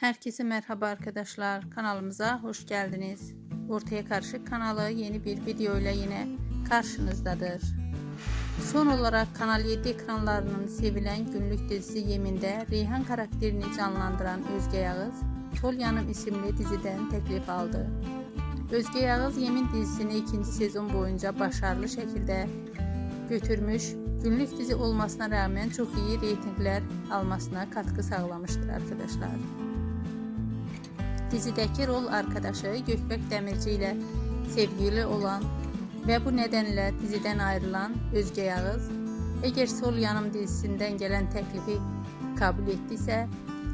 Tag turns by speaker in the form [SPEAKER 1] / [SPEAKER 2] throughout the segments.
[SPEAKER 1] Herkese merhaba arkadaşlar. Kanalımıza hoş geldiniz. Ortaya Karışık kanalı yeni bir video ile yine karşınızdadır. Son olarak Kanal 7 ekranlarının sevilen günlük dizisi Yemin'de Reyhan karakterini canlandıran Özge Yağız, Sol Yanım isimli diziden teklif aldı. Özge Yağız Yemin dizisini ikinci sezon boyunca başarılı şekilde götürmüş, günlük dizi olmasına rağmen çok iyi reytingler almasına katkı sağlamıştır arkadaşlar. Dizideki rol arkadaşı Gökbek Demirci ile sevgili olan ve bu nedenle diziden ayrılan Özge Yağız, eğer Sol Yanım dizisinden gelen teklifi kabul ettiyse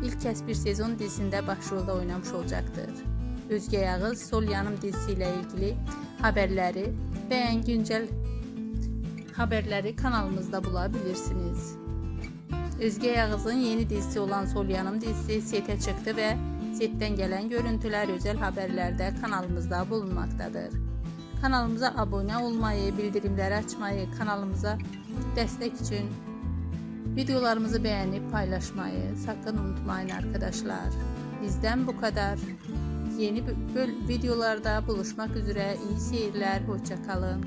[SPEAKER 1] ilk kez bir sezon dizisinde başrolda oynamış olacaktır. Özge Yağız Sol Yanım dizisiyle ilgili haberleri ve en güncel haberleri kanalımızda bulabilirsiniz. Özge Yağız'ın yeni dizisi olan Sol Yanım dizisi sete çıktı ve setten gelen görüntüler özel haberlerde kanalımızda bulunmaktadır. Kanalımıza abone olmayı, bildirimleri açmayı, kanalımıza destek için videolarımızı beğenip paylaşmayı sakın unutmayın arkadaşlar. Bizden bu kadar. Yeni videolarda buluşmak üzere. İyi seyirler, hoşçakalın.